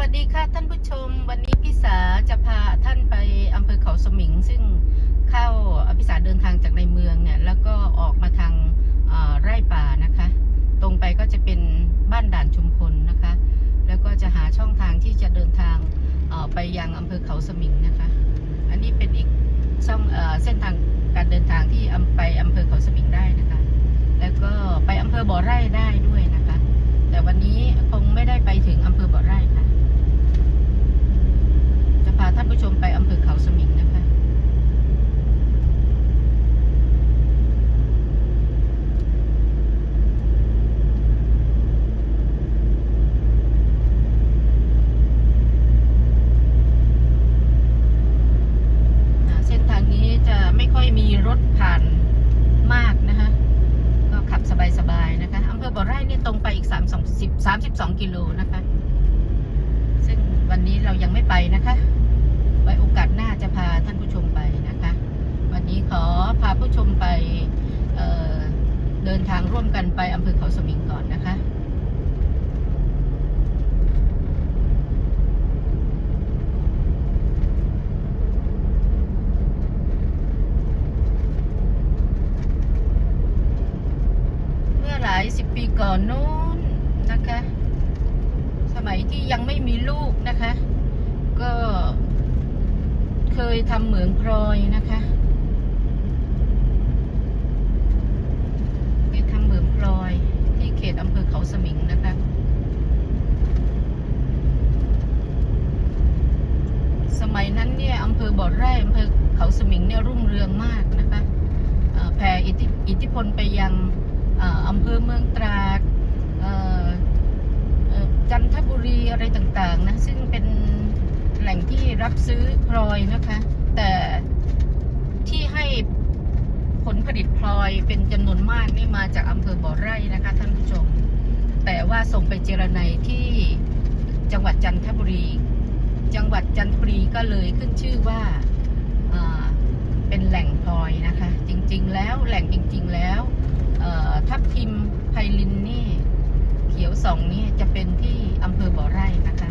วัสดีค่ะท่านผู้ชม วันนี้พี่สาจะพาท่านไปอำเภอเขาสมิง ซึ่งเข้าพี่สาเดินทางจากในเมืองเนี่ยแล้วก็ออกมาทางไร่ป่านะคะ ตรงไปก็จะเป็นบ้านด่านชุมพลนะคะ แล้วก็จะหาช่องทางที่จะเดินทางไปยังอำเภอเขาสมิงนะคะ อันนี้เป็นอีกช่องเส้นทางการเดินทางที่ไปอำเภอเขาสมิงได้นะคะ แล้วก็ไปอำเภอบ่อไร่ได้ด้วยนะคะ แต่วันนี้คงไม่ได้ไปถึงอำเภอบ่อไร่าท่านผู้ชมไปอำเภอเขาสมิงนะคะ เส้นทางนี้จะไม่ค่อยมีรถผ่านมากนะคะ ก็ขับสบายๆนะคะอำเภอบ่อไร่นี่ตรงไปอีก 3 2 32 กิโลนะคะ ซึ่งวันนี้เรายังไม่ไปนะคะ ไว้โอกาสหน้าจะพาท่านผู้ชมไปนะคะ วันนี้ขอพาผู้ชมไปเเดินทางร่วมกันไปอำเภอเขาสมิงก่อนนะคะเมื่อหลายสิบปีก่อนนู้นนะคะ สมัยที่ยังไม่มีลูกนะคะ ก็ เคยทำเหมืองพลอยนะคะเคยทำเหมืองพลอยที่เขตอำเภอเขาสมิงนะคะ สมัยนั้นเนี่ยอำเภอบ่อไร่อำเภอเขาสมิงเนี่ยรุ่งเรืองมากนะคะแผ่อิทธิอิทธิพลไปยังอำเภอเมืองตราดเอ่อจันทบุรีอะไรต่างๆนะ ซึ่งเป็น แหล่งที่รับซื้อพลอยนะคะ แต่ที่ให้ผลผลิตพลอยเป็นจำนวนมากนี่มาจากอำเภอบ่อไร่นะคะท่านผู้ชม แต่ว่าส่งไปเจรไนยที่จังหวัดจันทบุรี จังหวัดจันทบุรีก็เลยขึ้นชื่อว่าเป็นแหล่งพลอยนะคะ จริงๆ แล้วแหล่งจริง ๆ แล้วทับทิมไพลินนี่ เขียวสองนี่จะเป็นที่อำเภอบ่อไร่นะคะ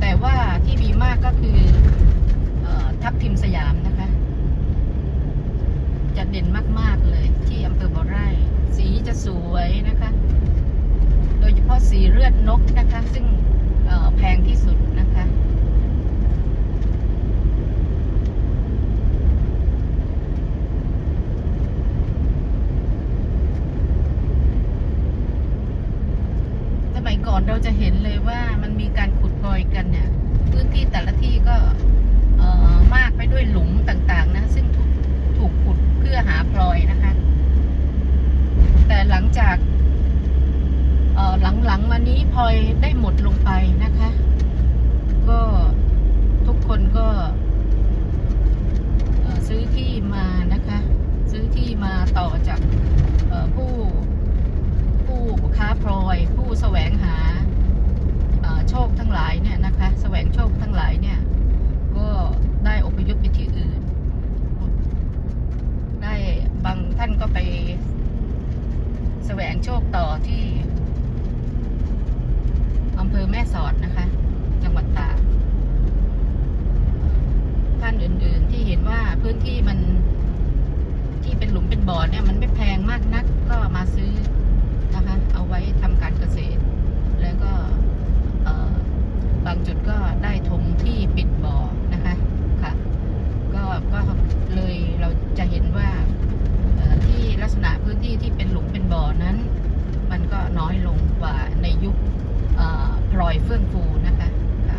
แต่ว่าที่มีมากก็คือเออทับทิมสยามนะคะ จะเด่นมาก ๆ เลยที่อำเภอบ่อไร่ สวยนะคะ โดยเฉพาะสีเลือดนกนะคะ ซึ่งแพงที่สุดนะคะสมัยก่อนเราจะเห็นเลยว่ามันมีการขุดพลอยกันเนี่ย พื้นที่แต่ละที่ก็มากไปด้วยหลุมต่างๆนะ ซึ่งถูกถูกขุดเพื่อหาพลอยนะคะ แต่หลังจากหลังๆมานี้พลอยได้หมดลงไปนะคะ ก็ทุกคนก็ซื้อที่มานะคะ ซื้อที่มาต่อจากผู้ผู้ค้าพลอย ผู้แสวงหาโชคทั้งหลายเนี่ยนะคะแสวงโชคทั้งหลายเนี่ย ก็ได้อพยพไปที่อื่น ได้บางท่านก็ไป แสวงโชคต่อที่อำเภอแม่สอดนะคะ จังหวัดตากท่านอื่นๆที่เห็นว่า พื้นที่มันที่เป็นหลุมเป็นบ่อเนี่ยมันไม่แพงมากนักก็มาซื้อนะคะ เอาไว้ทำการเกษตร แล้วก็บางจุดก็ได้ถมที่ปิดบ่อนะคะค่ะ ก็ก็เลยเราจะเห็นว่าเอ่อที่ลักษณะพื้นที่ที่เป็นหลุมเป็นบ่อนั้น มันก็น้อยลงกว่าในยุคเอ่อพลอยเฟื่องฟูนะคะค่ะ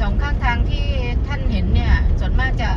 สองข้างที่ท่านเห็นเนี่ย ส่วนมากจะ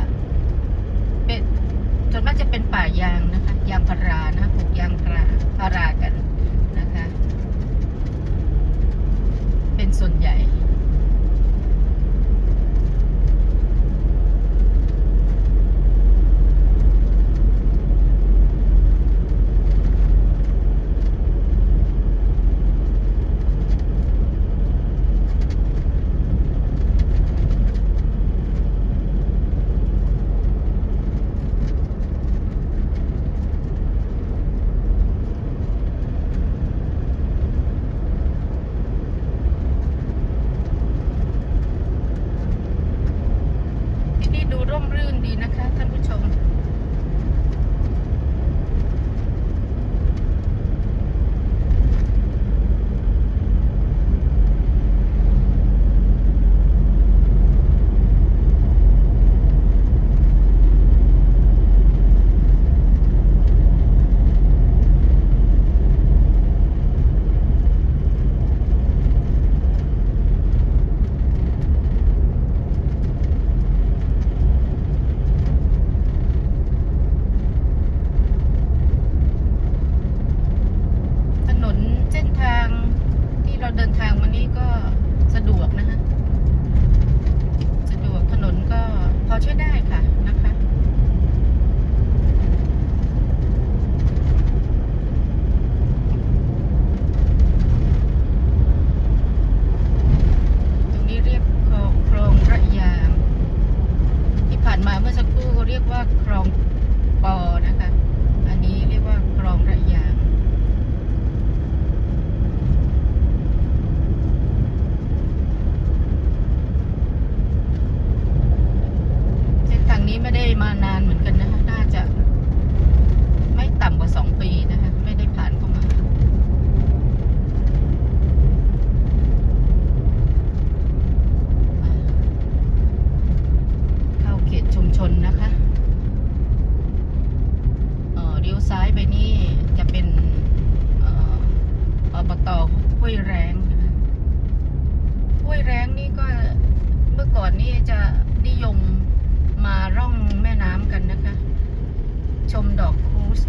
มดอกครูส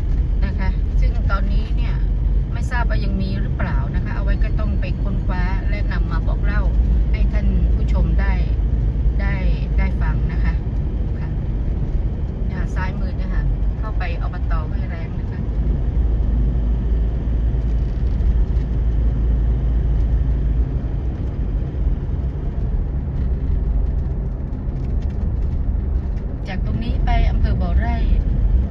นะคะ ซึ่งตอนนี้เนี่ยไม่ทราบว่ายังมีหรือเปล่านะคะ เอาไว้ก็ต้องไปค้นคว้าและนำมาบอกเล่าให้ท่านผู้ชมได้ได้ได้ฟังนะคะค่ะซ้ายมือเนี่ยค่ะเข้าไปอบตห้วยแรงนะคะ จากตรงนี้ไปอำเภอบ่อไร่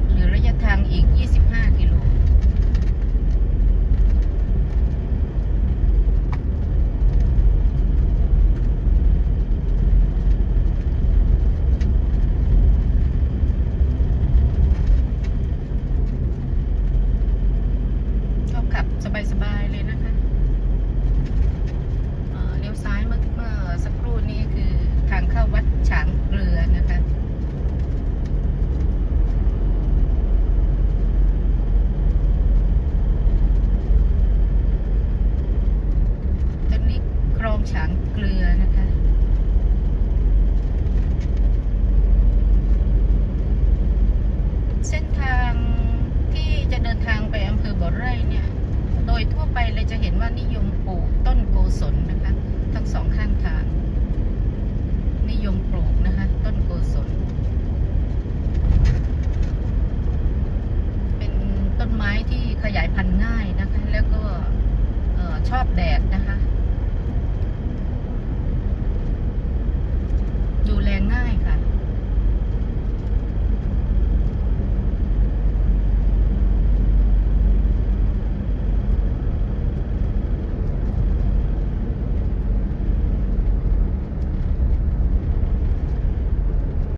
เหลือระยะทางอีก 25 กิโล ก็ขับสบาย ๆ เลยนะคะเอ่อเลี้ยวซ้ายเมื่อเมื่อสักครู่นี้คือทางเข้าวัดฉางเกลือนะคะ ตอนนี้างเกลือนะคะ